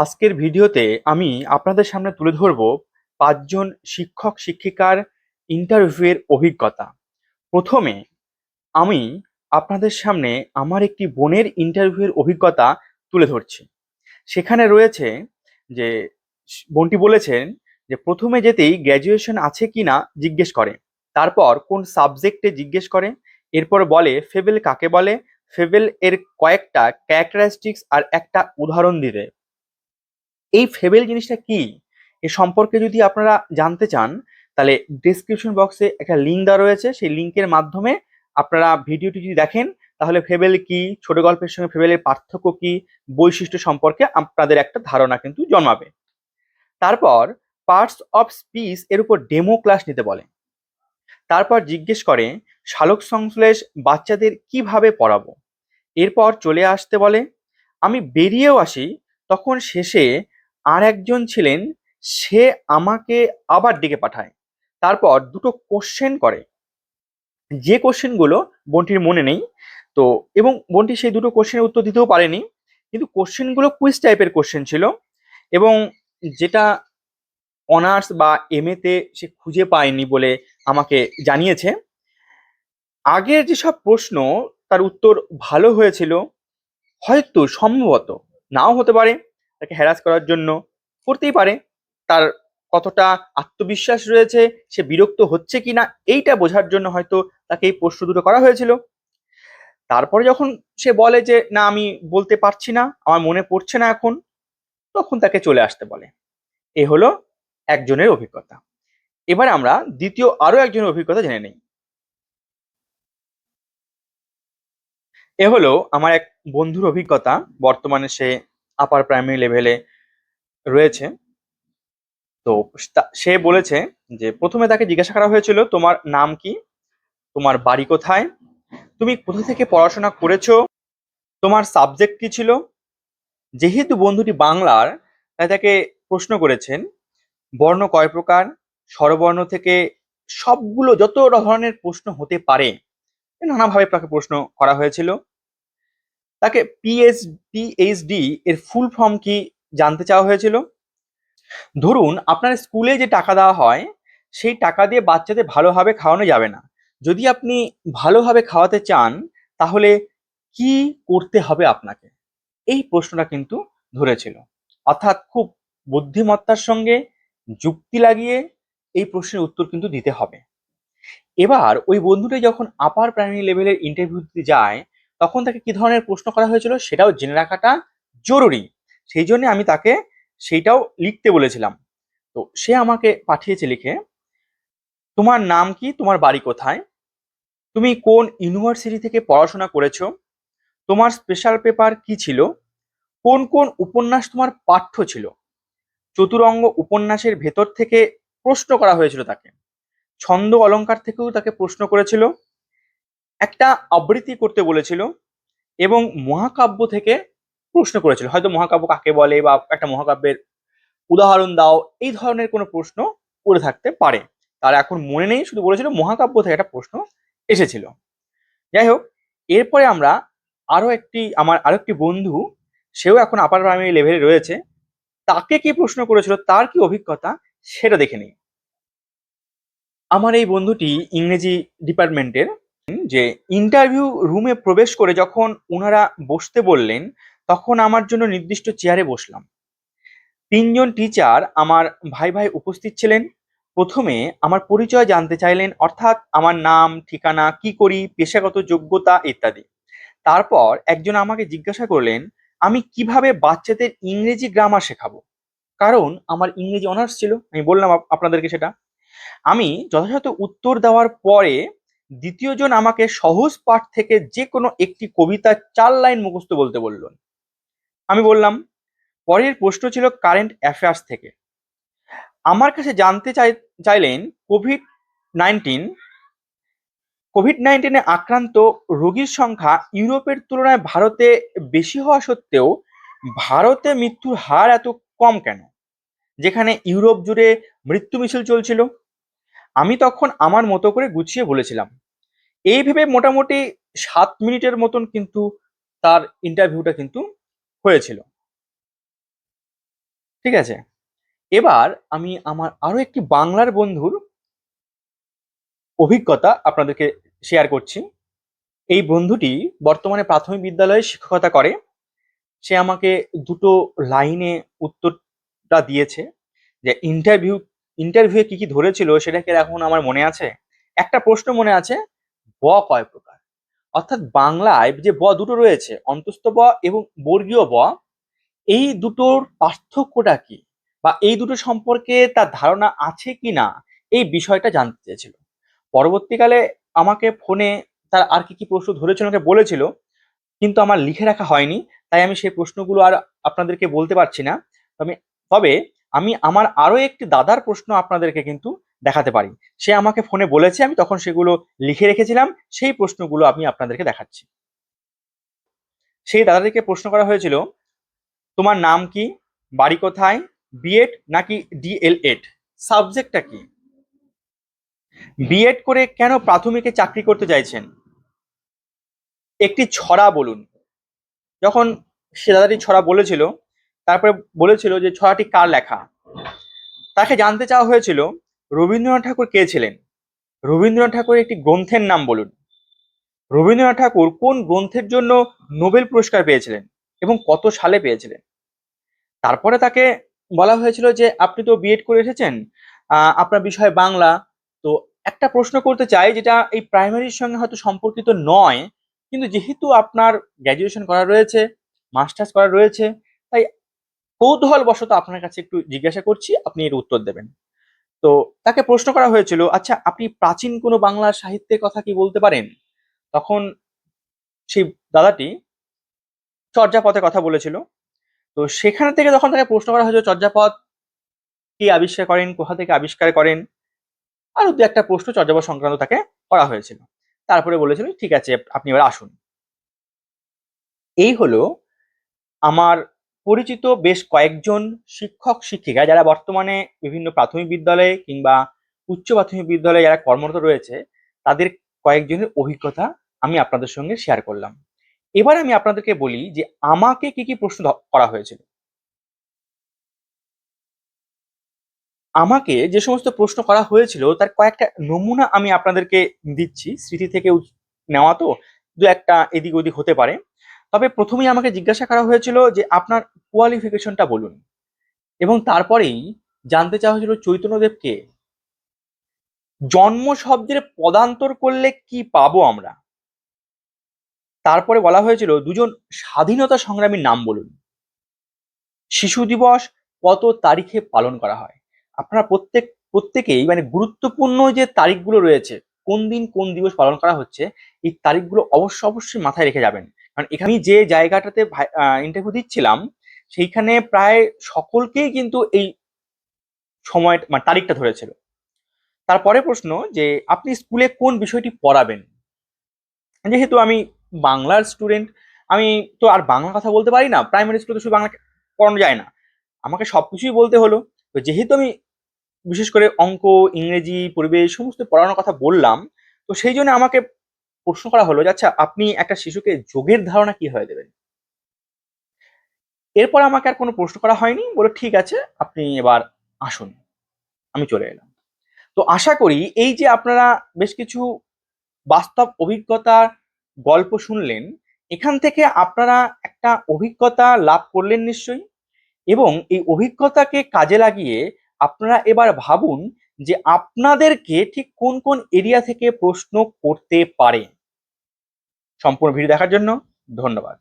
আজকের ভিডিওতে আমি আপনাদের সামনে তুলে ধরব পাঁচজন শিক্ষক, শিক্ষিকার ইন্টারভিউয়ের অভিজ্ঞতা। প্রথমে, আমি আপনাদের সামনে আমার একটি বোনের ইন্টারভিউয়ের অভিজ্ঞতা তুলে ধরছি। সেখানে রয়েছে যে বোনটি বলেছেন যে, প্রথমে যেতেই গ্র্যাজুয়েশন আছে কি না জিজ্ঞেস করে। তারপর কোন সাবজেক্টে জিজ্ঞেস করে। এরপর বলে ফেবেল কাকে বলে? ফেবেল এর কয়েকটা ক্যারেক্টারিস্টিক্স আর একটা উদাহরণ দিতে। এই ফেবেল জিনিসটা কি? এ সম্পর্কে যদি আপনারা জানতে চান, তাহলে ডেসক্রিপশন বক্সে একটা লিঙ্ক দেওয়া রয়েছে। সেই লিঙ্কের মাধ্যমে আপনারা ভিডিওটি যদি দেখেন, তাহলে ফেবেল কি, ছোট গল্পের সঙ্গে ফেবেলের পার্থক্য কি, বৈশিষ্ট্য সম্পর্কে আপনাদের একটা ধারণা কিন্তু জন্মাবে। তারপর পার্টস অফ স্পিচ এর উপর ডেমো ক্লাস নিতে বলে। তারপর জিজ্ঞেস করে, শালক সংশ্লেষ বাচ্চাদের কীভাবে পড়াবো? এরপর চলে আসতে বলে, আমি বেরিয়েও আসি, তখন শেষে আর একজন ছিলেন, সে আমাকে আবার ডেকে পাঠায়। তারপর দুটো কোশ্চেন করে। যে কোশ্চেনগুলো বোনটির মনে নেই, তো এবং বোনটি সেই দুটো কোশ্চেনের উত্তর দিতেও পারেনি, কিন্তু কোশ্চেনগুলো কুইজ টাইপের কোশ্চেন ছিল এবং যেটা অনার্স বা এমএতে সে খুঁজে পায়নি বলে আমাকে জানিয়েছে। আগের যেসব প্রশ্ন, তার উত্তর ভালো হয়েছিল, হয়তো সম্ভবত নাও হতে পারে। তাকে হ্যারাস করার জন্য করতেই পারে। তার কতটা আত্মবিশ্বাস রয়েছে, সে বিরক্ত হচ্ছে কিনা, এইটা বোঝার জন্য হয়তো তাকে এই প্রশ্ন দুটো করা হয়েছিল। তারপরে যখন সে বলে যে, না, আমি বলতে পারছি না, আমার মনে পড়ছে না এখন, তখন তাকে চলে আসতে বলে। এ হলো একজনের অভিজ্ঞতা। এবার আমরা দ্বিতীয় আরও একজনের অভিজ্ঞতা জেনে নেই। এ হলো আমার এক বন্ধুর অভিজ্ঞতা। বর্তমানে সে আপার প্রাইমারি লেভেলে রয়েছে। তো সে বলেছে যে, প্রথমে তাকে জিজ্ঞাসা করা হয়েছিল, তোমার নাম কি? তোমার বাড়ি কোথায়? তুমি কোথা থেকে পড়াশোনা করেছ? তোমার সাবজেক্ট কি ছিল? যেহেতু বন্ধুটি বাংলার, তাই তাকে প্রশ্ন করেছেন, বর্ণ কয় প্রকার? স্বরবর্ণ থেকে সবগুলো যত ধরনের প্রশ্ন হতে পারে। নানাভাবে তাকে প্রশ্ন করা হয়েছিল। তাকে পিএইচ পিএইচডি এর ফুল ফর্ম কি জানতে চাওয়া হয়েছিল? ধরুন আপনার স্কুলে যে টাকা দেওয়া হয়, সেই টাকা দিয়ে বাচ্চাদের ভালোভাবে খাওয়ানো যাবে না। যদি আপনি ভালোভাবে খাওয়াতে চান, তাহলে কি করতে হবে আপনাকে? এই প্রশ্নটা কিন্তু ধরেছিল। অর্থাৎ খুব বুদ্ধিমত্তার সঙ্গে যুক্তি লাগিয়ে এই প্রশ্নের উত্তর কিন্তু দিতে হবে। এবার ওই বন্ধুটি যখন আপার প্রাইমারি লেভেলের ইন্টারভিউ দিতে যায় তখন তাকে কি ধরনের প্রশ্ন করা হয়েছিল সেটাও জেনে রাখাটা জরুরি। সেই জন্য আমি তাকে সেইটাও লিখতে বলেছিলাম। তো সে আমাকে পাঠিয়েছে লিখে, তোমার নাম কি? তোমার বাড়ি কোথায়? তুমি কোন ইউনিভার্সিটি থেকে পড়াশোনা করেছ? তোমার স্পেশাল পেপার কি ছিল? কোন কোন উপন্যাস তোমার পাঠ্য ছিল? চতুরঙ্গ উপন্যাসের ভেতর থেকে প্রশ্ন করা হয়েছিল তাকে। ছন্দ অলংকার থেকেও তাকে প্রশ্ন করেছিল। একটা আবৃত্তি করতে বলেছিল এবং মহাকাব্য থেকে প্রশ্ন করেছিল। হয়তো মহাকাব্য কাকে বলে বা একটা মহাকাব্যের উদাহরণ দাও, এই ধরনের কোনো প্রশ্ন করে থাকতে পারে। তার এখন মনে নেই, শুধু বলেছিল মহাকাব্য থেকে একটা প্রশ্ন এসেছিল। যাই হোক, এরপরে আমরা আরও একটি, আমার আরও একটি বন্ধু, সেও এখন আপার প্রাইমারি লেভেলে রয়েছে, তাকে কি প্রশ্ন করেছিল, তার কি অভিজ্ঞতা, সেটা দেখে নিই। আমার এই বন্ধুটি ইংরেজি ডিপার্টমেন্টের যে ইন্টারভিউ রুমে প্রবেশ করে যখন ওনারা বসতে বললেন, তখন আমার জন্য নির্দিষ্ট চেয়ারে বসলাম। তিনজন টিচার আমার ভাই ভাই উপস্থিত ছিলেন। প্রথমে আমার পরিচয় জানতে চাইলেন, অর্থাৎ আমার নাম, ঠিকানা, কি করি, পেশাগত যোগ্যতা ইত্যাদি। তারপর একজন আমাকে জিজ্ঞাসা করলেন, আমি কীভাবে বাচ্চাদের ইংরেজি গ্রামার শেখাবো? কারণ আমার ইংরেজি অনার্স ছিল, আমি বললাম আপনাদেরকে সেটা। আমি যথাযথ উত্তর দেওয়ার পরে দ্বিতীয় জন আমাকে সহজ পাঠ থেকে যে কোনো একটি কবিতা চার লাইন মুখস্থ বলতে বললেন আমি বললাম, পরের প্রশ্ন ছিল কারেন্ট অ্যাফেয়ার্স থেকে। আমার কাছে জানতে চাই, চাইলেন কোভিড নাইন্টিন, কোভিড নাইন্টিনে আক্রান্ত রোগীর সংখ্যা ইউরোপের তুলনায় ভারতে বেশি হওয়া সত্ত্বেও ভারতে মৃত্যুর হার এত কম কেন? যেখানে ইউরোপ জুড়ে মৃত্যু মিছিল চলছিল। আমি তখন আমার মতো করে গুছিয়ে বলেছিলাম। এই ভেবে মোটামুটি সাত মিনিটের মতন কিন্তু তার ইন্টারভিউটা কিন্তু হয়েছিল। ঠিক আছে? এবার আমি আমার আরও একটি বাংলার বন্ধুর অভিজ্ঞতা আপনাদেরকে শেয়ার করছি। এই বন্ধুটি বর্তমানে প্রাথমিক বিদ্যালয়ে শিক্ষকতা করে। সে আমাকে দুটো লাইনে উত্তরটা দিয়েছে যে ইন্টারভিউ ইন্টারভিউয়ে কি কি ধরেছিল সেটাকে এখন আমার মনে আছে? একটা প্রশ্ন মনে আছে, ব কয় প্রকার? অর্থাৎ বাংলায় যে ব দুটো রয়েছে, অন্তস্থ ব এবং বর্গীয় ব, এই দুটোর পার্থক্যটা কি? বা এই দুটো সম্পর্কে তার ধারণা আছে কি না? এই বিষয়টা জানতে চেয়েছিল। পরবর্তীকালে আমাকে ফোনে তার আর কি কি প্রশ্ন ধরেছিল আমাকে বলেছিল, কিন্তু আমার লিখে রাখা হয়নি, তাই আমি সেই প্রশ্নগুলো আর আপনাদেরকে বলতে পারছি না। তবে তবে আমি আমার আরও একটি দাদার প্রশ্ন আপনাদেরকে কিন্তু দেখাতে পারি। সে আমাকে ফোনে বলেছে, আমি তখন সেগুলো লিখে রেখেছিলাম, সেই প্রশ্নগুলো আমি আপনাদেরকে দেখাচ্ছি। সেই দাদাদেরকে প্রশ্ন করা হয়েছিল, তোমার নাম কি? বাড়ি কোথায়? বিএড নাকি ডিএলএড সাবজেক্টটা কি? বিএড করে কেন প্রাথমিকে চাকরি করতে চাইছেন? একটি ছড়া বলুন। যখন সে দাদাটি ছড়া বলেছিল তারপরে বলেছিল যে ছড়াটি কার লেখা? তাকে জানতে চাওয়া হয়েছিল, রবীন্দ্রনাথ ঠাকুর কে ছিলেন? রবীন্দ্রনাথ ঠাকুরের একটি গ্রন্থের নাম বলুন। রবীন্দ্রনাথ ঠাকুর কোন গ্রন্থের জন্য নোবেল পুরস্কার পেয়েছিলেন এবং কত সালে পেয়েছিলেন? তারপরে তাকে বলা হয়েছিল যে, আপনি তো বিএড করে এসেছেন আপনার বিষয় বাংলা। তো একটা প্রশ্ন করতে চাই, যেটা এই প্রাইমারির সঙ্গে হয়তো সম্পর্কিত নয়, কিন্তু যেহেতু আপনার গ্র্যাজুয়েশন করা রয়েছে মাস্টার্স করা রয়েছে তাই কৌতূহল বশত আপনার কাছে একটু জিজ্ঞাসা করছি, আপনি এর উত্তর দেবেন। তো তাকে প্রশ্ন করা হয়েছিল আচ্ছা আপনি প্রাচীন কোনো বাংলা সাহিত্যের কথা কি বলতে পারেন? তখন সেই দাদাটি চর্যাপদের কথা বলেছিল। তো সেখান থেকে যখন তাকে প্রশ্ন করা হয়েছিল, চর্যাপদ কি আবিষ্কার করেন? কোথা থেকে আবিষ্কার করেন? আরও দু একটা প্রশ্ন চর্যাপদ সংক্রান্ত তাকে করা হয়েছিল। তারপরে বলেছিল, ঠিক আছে, আপনি এবার আসুন। এই হলো আমার পরিচিত বেশ কয়েকজন শিক্ষক, শিক্ষিকা যারা বর্তমানে বিভিন্ন প্রাথমিক বিদ্যালয়ে কিংবা উচ্চ প্রাথমিক বিদ্যালয়ে যারা কর্মরত রয়েছে, তাদের কয়েকজনের অভিজ্ঞতা আমি আপনাদের সঙ্গে শেয়ার করলাম। এবার আমি আপনাদেরকে বলি যে আমাকে কি কি প্রশ্ন করা হয়েছিল। আমাকে যে সমস্ত প্রশ্ন করা হয়েছিল, তার কয়েকটা নমুনা আমি আপনাদেরকে দিচ্ছি। স্মৃতি থেকে নেওয়া তো দু একটা এদিক ওদিক হতে পারে। তবে প্রথমেই আমাকে জিজ্ঞাসা করা হয়েছিল যে আপনার কোয়ালিফিকেশনটা বলুন। এবং তারপরেই জানতে চাওয়া হয়েছিল চৈতন্যদেবকে। জন্ম শব্দের পদান্তর করলে কি পাবো আমরা? তারপরে বলা হয়েছিল দুজন স্বাধীনতা সংগ্রামীর নাম বলুন। শিশু দিবস কত তারিখে পালন করা হয়? আপনারা প্রত্যেক, প্রত্যেকেই মানে গুরুত্বপূর্ণ যে তারিখগুলো রয়েছে, কোন দিন কোন দিবস পালন করা হচ্ছে, এই তারিখগুলো অবশ্য অবশ্যই মাথায় রেখে যাবেন। কারণ এখানে যে জায়গাটাতে ইন্টারভিউ দিচ্ছিলাম, সেইখানে প্রায় সকলকেই কিন্তু এই সময় মানে তারিখটা ধরেছিল। তারপরে প্রশ্ন যে, আপনি স্কুলে কোন বিষয়টি পড়াবেন? যেহেতু আমি বাংলার স্টুডেন্ট আমি তো আর বাংলা কথা বলতে পারি না প্রাইমারি স্কুলে তো শুধু বাংলা পড়ানো যায় না। আমাকে সব কিছুই বলতে হলো। তো যেহেতু আমি বিশেষ করে অঙ্ক, ইংরেজি, পরিবেশ, সমস্ত পড়ানোর কথা বললাম, তো সেই জন্য আমাকে প্রশ্ন করা হলো যে আচ্ছা আপনি একটা শিশুকে যোগের ধারণা কীভাবে দেবেন? এরপর আমাকে আর কোনো প্রশ্ন করা হয়নি, বলে ঠিক আছে, আপনি এবার আসুন। আমি চলে এলাম। তো আশা করি এই যে আপনারা বেশ কিছু বাস্তব অভিজ্ঞতার গল্প শুনলেন, এখান থেকে আপনারা একটা অভিজ্ঞতা লাভ করলেন নিশ্চয়ই এবং এই অভিজ্ঞতাকে কাজে লাগিয়ে আপনারা এবার ভাবুন যে আপনাদেরকে ঠিক কোন কোন এরিয়া থেকে প্রশ্ন করতে পারে। সম্পূর্ণ ভিডিও দেখার জন্য ধন্যবাদ।